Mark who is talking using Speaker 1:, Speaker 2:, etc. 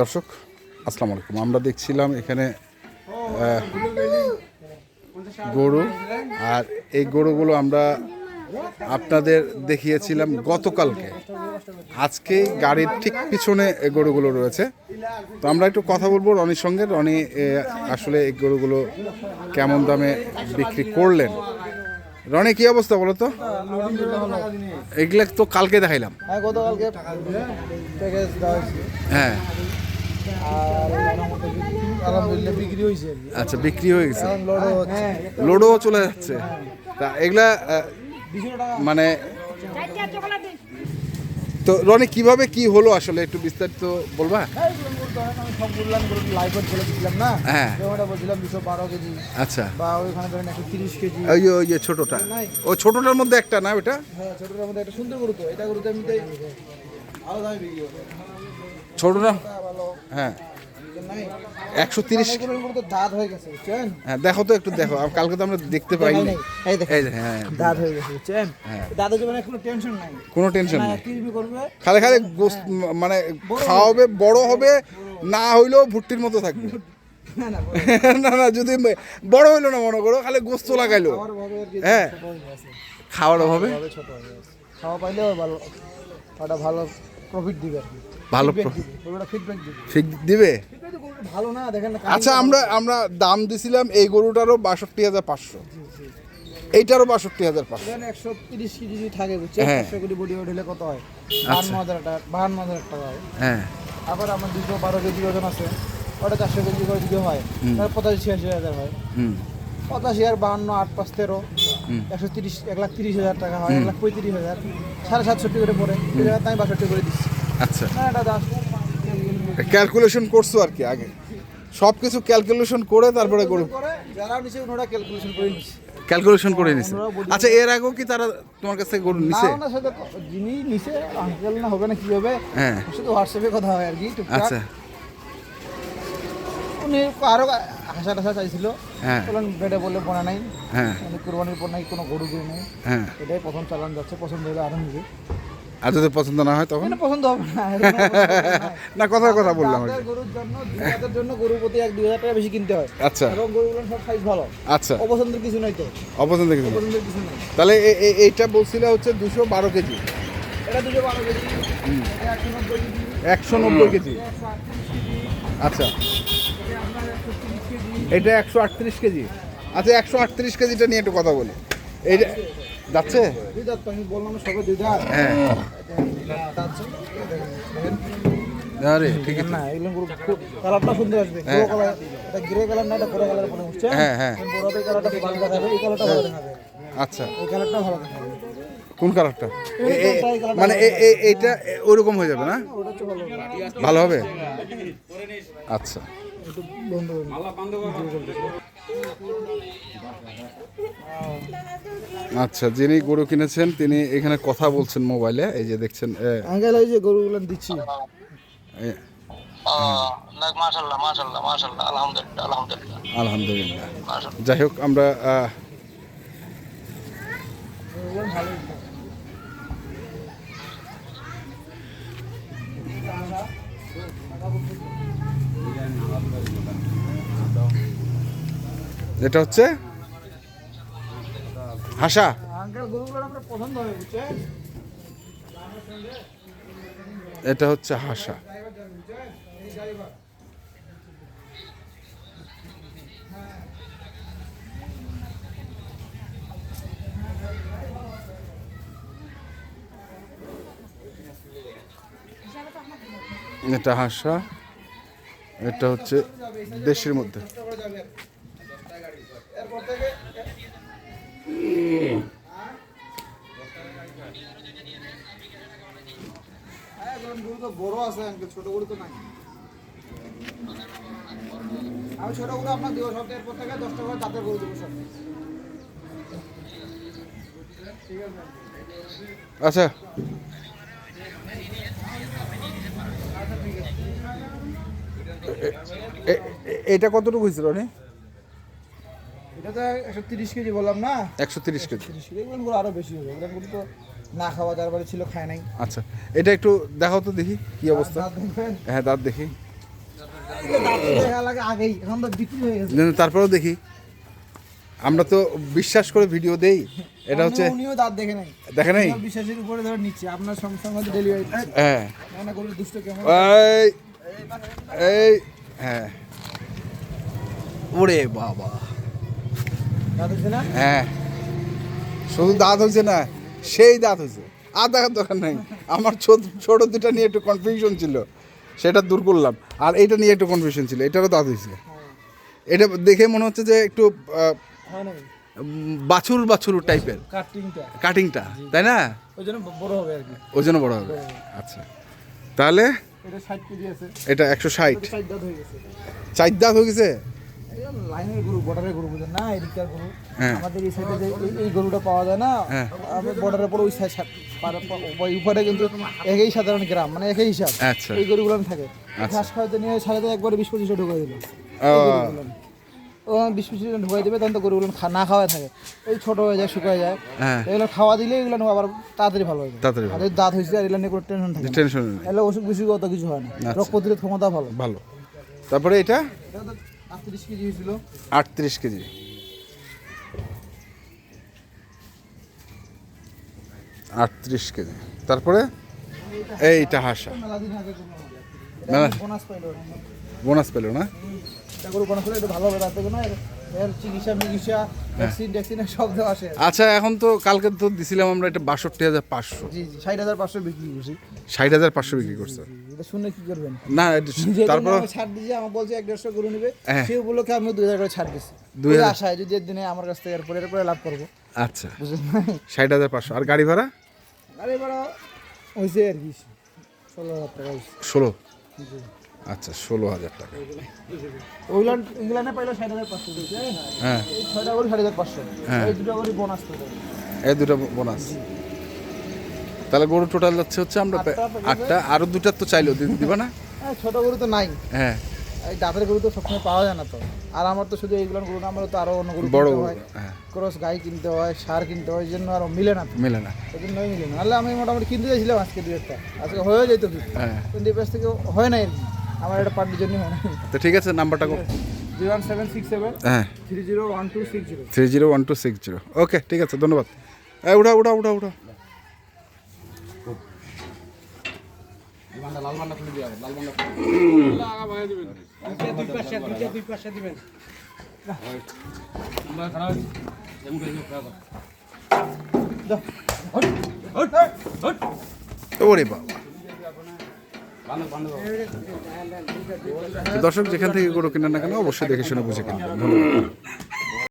Speaker 1: দর্শক আসসালামু আলাইকুম। আমরা দেখছিলাম এখানে গরু আর এই গরুগুলো আমরা আপনাদের দেখিয়েছিলাম গতকালকে। আজকে গাড়ির ঠিক পিছনে এই গরুগুলো রয়েছে। তো আমরা একটু কথা বলব রনির সঙ্গে। রনি আসলে এই গরুগুলো কেমন দামে বিক্রি করলেন? রনি কি অবস্থা বলো তো? এগুলো তো কালকে দেখাইলাম।
Speaker 2: হ্যাঁ।
Speaker 1: হ্যাঁ
Speaker 2: আলহামদুলিল্লাহ বিক্রি হয়েছে।
Speaker 1: আচ্ছা বিক্রি হয়ে গেছে। লোডও চলে যাচ্ছে। তা এগুলা মানে তো রনি কীভাবে কি হলো আসলে? একটু বিস্তারিত বলবা?
Speaker 2: হ্যাঁ, না, আমি সব বললাম লাইভ বলে দিছিলাম না?
Speaker 1: হ্যাঁ।
Speaker 2: ওটা বলছিলাম দুশো বারো কেজি।
Speaker 1: আচ্ছা।
Speaker 2: বা ওইখানে ধরেন একশো তিরিশ কেজি।
Speaker 1: ওই যে ওই ছোটটা। ও ছোটটার মধ্যে একটা না ওটা
Speaker 2: হ্যাঁ ছোটটার মধ্যে একটা সুন্দর গরু তো। এটা গরুতে আমি আরও দামে বিক্রি হবে
Speaker 1: ছোটটা? হ্যাঁ। একশো তিরিশ।
Speaker 2: দাঁত হয়ে গেছে বুঝছেন
Speaker 1: হ্যাঁ দেখো তো একটু দেখো কালকে তো আমরা দেখতে
Speaker 2: এই
Speaker 1: হ্যাঁ
Speaker 2: দাঁত হয়ে গেছে বুঝছেন?
Speaker 1: হ্যাঁ।
Speaker 2: জীবনে কোনো টেনশন নাই।
Speaker 1: কোনো টেনশন
Speaker 2: না করবে?
Speaker 1: খালি খালি গোস্ত মানে খাওয়াবে বড় হবে না হইলেও ভুট্টির মতো থাকবে।
Speaker 2: না না
Speaker 1: যদি বড় হইল না মনে করো খালি গোস্ত লাগাইলো। হ্যাঁ।
Speaker 2: হয়ে
Speaker 1: খাওয়ার অভাবে?
Speaker 2: হয়ে খাওয়া পাইলেও ভালো ওটা ভালো প্রফিট দিবে। আর কি
Speaker 1: ভালো
Speaker 2: দিবে
Speaker 1: ঠিক
Speaker 2: ভালো না দেখেন
Speaker 1: আচ্ছা আমরা আমরা দাম দিছিলাম এই গরুটারও বাষট্টি হাজার পাঁচশো। এইটারও বাষট্টি হাজার পাঁচশো।
Speaker 2: একশো তিরিশ কেজি যদি থাকে বুঝছেন?
Speaker 1: হ্যাঁ।
Speaker 2: একশো কেজি বডি ওয়েট হলে কত হয়? বাহান্ন হাজার টাকা বাহান্ন হাজার টাকা হয়।
Speaker 1: হ্যাঁ।
Speaker 2: আবার আমার দুশো বারো কেজি ওজন আছে ওটা চারশো কেজি করে যদি হয় তাহলে পঁচাশি ছিয়াশি হাজার হয়। পঁচাশি আর বাহান্ন আট পাঁচ তেরো একশো তিরিশ এক লাখ তিরিশ হাজার টাকা হয় এক লাখ পঁয়ত্রিশ হাজার সাড়ে সাতষট্টি করে পড়ে। তাই বাষট্টি করে দিচ্ছি।
Speaker 1: আচ্ছা।
Speaker 2: না
Speaker 1: ক্যালকুলেশন করছ আর কি আগে। সব কিছু ক্যালকুলেশন করে তারপরে গরু।
Speaker 2: যারা নিচে ওনারা ক্যালকুলেশন করে নিচ্ছে
Speaker 1: ক্যালকুলেশন করে নিছে। আচ্ছা এর আগেও কি তারা তোমার কাছ থেকে গরু
Speaker 2: না
Speaker 1: নিছে?
Speaker 2: ওনার সাথে যিনি নিচে আঙ্কেল না হবে না কি হবে?
Speaker 1: হ্যাঁ।
Speaker 2: শুধু হোয়াটসঅ্যাপে কথা হয় আর কি
Speaker 1: আচ্ছা।
Speaker 2: উনি আরও হাসা টাসা চাইছিল।
Speaker 1: হ্যাঁ।
Speaker 2: বললেন বেডে বললে বোনা নাই।
Speaker 1: হ্যাঁ।
Speaker 2: উনি কোরবানির পর নাই কোনো গরু গরু নেই।
Speaker 1: হ্যাঁ।
Speaker 2: এটাই প্রথম চালান যাচ্ছে পছন্দ হলে আরও নিবে।
Speaker 1: আর যদি পছন্দ না হয় তখন?
Speaker 2: পছন্দ হবে না।
Speaker 1: না। কথার কথা বললাম আর
Speaker 2: গরুর জন্য দুই জন্য গরু প্রতি এক দুই হাজার টাকা বেশি কিনতে হয়।
Speaker 1: আচ্ছা।
Speaker 2: এবং গরুগুলো সব সাইজ ভালো।
Speaker 1: আচ্ছা।
Speaker 2: অপছন্দের কিছু নাই তো।
Speaker 1: অপছন্দ কিছু।
Speaker 2: অপছন্দের কিছু নাই।
Speaker 1: তাহলে এইটা বলছিলে হচ্ছে দুশো বারো কেজি।
Speaker 2: এটা দুশো বারো কেজি। একশো নব্বই কেজি।
Speaker 1: আচ্ছা।
Speaker 2: এটা একশো
Speaker 1: আটত্রিশ কেজি। আচ্ছা একশো আটত্রিশ কেজিটা নিয়ে একটু কথা বলি। এইটা যাচ্ছে? হ্যাঁ।
Speaker 2: মনে
Speaker 1: হ্যাঁ হ্যাঁ। আচ্ছা। কোন কালারটা? মানে এইটা ওইরকম হয়ে যাবে না?
Speaker 2: ভালো।
Speaker 1: ভালো হবে? আচ্ছা।
Speaker 2: একটু বন্ধ হয়ে
Speaker 1: আচ্ছা যিনি গরু কিনেছেন তিনি এখানে কথা বলছেন মোবাইলে। এই যে দেখছেন
Speaker 2: আঙ্কেল এই যে গরুগুলো দিচ্ছি।
Speaker 3: আলহামদুলিল্লাহ আলহামদুলিল্লাহ।
Speaker 1: আলহামদুলিল্লাহ।
Speaker 3: মাশাল্লাহ
Speaker 1: যাই হোক আমরা এটা হচ্ছে হাসা। এটা হচ্ছে হাসা। এটা হাসা। এটা হচ্ছে দেশের মধ্যে।
Speaker 2: বড় আছে আঙ্কেল ছোট গরু তো নাই। আমি ছোট গরু আপনার দেবো সব এরপর থেকে দশটা করে দাঁতের গরু দেবো সব।
Speaker 1: আচ্ছা। এ- এটা কতটুকু হয়েছিল রে
Speaker 2: এটা একশো তিরিশ কেজি বললাম না?
Speaker 1: একশো তিরিশ কেজি।
Speaker 2: তিরিশ কেজি এগুলো গরু আরও বেশি হবে। এগুলো তো না খাওয়া যার বাড়ি ছিল খায় নাই।
Speaker 1: আচ্ছা এটা একটু দেখাও তো দেখি কি অবস্থা। হ্যাঁ দাঁত দেখি।
Speaker 2: আগেই এখন তো বিক্রি হয়ে গেছে।
Speaker 1: তারপরেও দেখি। আমরা তো বিশ্বাস করে ভিডিও দেই এটা হচ্ছে
Speaker 2: উনিও দাঁত দেখে নাই।
Speaker 1: দেখে নাই?
Speaker 2: বিশ্বাসের উপরে ধরে নিচ্ছে আপনার সঙ্গে সঙ্গে ডেলিভারি
Speaker 1: হ্যাঁ।
Speaker 2: মনে করলে দুষ্ট কেমন?
Speaker 1: এই এই হ্যাঁ। ওরে বাবা।
Speaker 2: হচ্ছে
Speaker 1: হ্যাঁ। শুধু দাঁত হয়েছে না সেই দাঁত হয়েছে। আর দেখার দরকার নাই। আমার ছোট ছোট দুটা নিয়ে একটু কনফিউশন ছিল। সেটা দূর করলাম। আর এইটা নিয়ে একটু কনফিউশন ছিল। এটারও দাঁত হয়েছে। এটা দেখে মনে হচ্ছে যে একটু
Speaker 2: হয়
Speaker 1: বাছুর বাছুর টাইপের
Speaker 2: কাটিংটা
Speaker 1: কাটিংটা তাই না?
Speaker 2: ওই জন্য বড় হবে আর কি।
Speaker 1: ওই জন্য বড় হবে। আচ্ছা। তাহলে?
Speaker 2: এটা কেজি আছে।
Speaker 1: এটা একশো ষাট।
Speaker 2: ষাট দাঁত হয়ে গেছে।
Speaker 1: চার দাঁত হয়ে গেছে?
Speaker 2: লাইনের গরু বর্ডারের গরু বুঝেন না এদিককার গরু।
Speaker 1: হ্যাঁ।
Speaker 2: আমাদের এই সাইডে যে এই- এই গরুটা পাওয়া যায় না
Speaker 1: হ্যাঁ।
Speaker 2: আমি বর্ডারের পরে ওই সাইড উপরে কিন্তু একই সাধারণ গ্রাম মানে একই হিসাব।
Speaker 1: আচ্ছা।
Speaker 2: এই গরুগুলো থাকে। ঘাস খাওয়াতে নিয়ে একবারে বিশ ঢুকাই দিল। ও। বিশ পঁচিশ ঢুকাই দেবে তখন তো গরুগুলো খা- না খাওয়া থাকে। এই ছোট হয়ে যায় শুকায় যায়।
Speaker 1: হ্যাঁ।
Speaker 2: এগুলো খাওয়া দিলে এগুলো আবার তাড়াতাড়ি ভালো হয়ে যায়।
Speaker 1: তাড়াতাড়ি
Speaker 2: দাঁত হয়েছে আর এগুলো নিয়ে কোনো টেনশন থাকে
Speaker 1: টেনশন
Speaker 2: এগুলো বিসুখ অত কিছু হয় না।
Speaker 1: আচ্ছা।
Speaker 2: রোগ প্রতিরোধ ক্ষমতা ভালো।
Speaker 1: ভালো। তারপরে এটা?
Speaker 2: আটত্রিশ কেজি হয়েছিল।
Speaker 1: আটত্রিশ কেজি। আটত্রিশ কেজি। তারপরে? এইটা হাসা।
Speaker 2: বোনাস
Speaker 1: পেল না।
Speaker 2: ভালো থেকে না এর- চিকিৎসা মিকিৎসা ভ্যাকসিন ট্যাকসিন সব দেওয়া আসে
Speaker 1: আচ্ছা এখন তো কালকে তো দিছিলাম আমরা এটা বাষট্টি হাজার পাঁচশো।
Speaker 2: জি জি ষাট হাজার পাঁচশো বিক্রি করছি।
Speaker 1: ষাট হাজার পাঁচশো বিক্রি করছে।
Speaker 2: এটা শুনে কি করবেন?
Speaker 1: না তারপর
Speaker 2: ছাড় দিয়েছে আমার বলছে এক দেড়শো গরু নেবে।
Speaker 1: হ্যাঁ।
Speaker 2: সেই উপলক্ষে আমি দুই হাজার করে ছাড় দিচ্ছি
Speaker 1: দুই?
Speaker 2: আশায় যদি একদিনে আমার কাছ থেকে এরপরে এরপরে লাভ করব।
Speaker 1: আচ্ছা। ষাট হাজার পাঁচশো। আর গাড়ি ভাড়া?
Speaker 2: আর এবারে হয়েছে আর কি ষোলো হাজার টাকা
Speaker 1: ষোলো। আচ্ছা ষোলো হাজার টাকা।
Speaker 2: ওইগুলো ইংল্যান্ডে পাইলো ষাট হাজার পাঁচশো
Speaker 1: হ্যাঁ।
Speaker 2: ছয়টা করে ষাট হাজার পাঁচশো।
Speaker 1: হ্যাঁ।
Speaker 2: এই দুটো করে বোনাস
Speaker 1: এই দুটো বোনাস তাহলে গরু টোটাল যাচ্ছে হচ্ছে আমরা
Speaker 2: আটটা পেয়ে
Speaker 1: আটটা আরও দুটার তো চাইলো দিবা না?
Speaker 2: হ্যাঁ ছোটো গরু তো নাই।
Speaker 1: হ্যাঁ।
Speaker 2: এই দাঁতের গরু তো সবসময় পাওয়া যায় না তো। আর আমার তো শুধু এইগুলো গরু না আমার তো আরও অন্য গরু
Speaker 1: বড়
Speaker 2: হয়।
Speaker 1: হ্যাঁ।
Speaker 2: ক্রস গাই কিনতে হয় সার কিনতে হয় জন্য আরও মিলে না তো।
Speaker 1: মেলে না।
Speaker 2: এই জন্যই মিলে না। নাহলে আমি মোটামুটি কিনতে চাইছিলাম আজকে দু একটা। আজকে হয়ে যেত কি
Speaker 1: হ্যাঁ।
Speaker 2: কিন্তু এই থেকে হয় না আর কি। আমার এটা পার্টির জন্য হয়।
Speaker 1: তো ঠিক আছে নাম্বারটা কো।
Speaker 2: Zero one seven six seven
Speaker 1: হ্যাঁ।
Speaker 2: Three zero one two six zero.
Speaker 1: Three zero one two six zero. Okay ঠিক আছে ধন্যবাদ। এই উঠা উঠা উঠা উঠা। ওরে বাবা। দর্শক যেখান থেকে গরু কিনেন না কেন অবশ্যই দেখে শুনে বুঝে কিনবেন ধন্যবাদ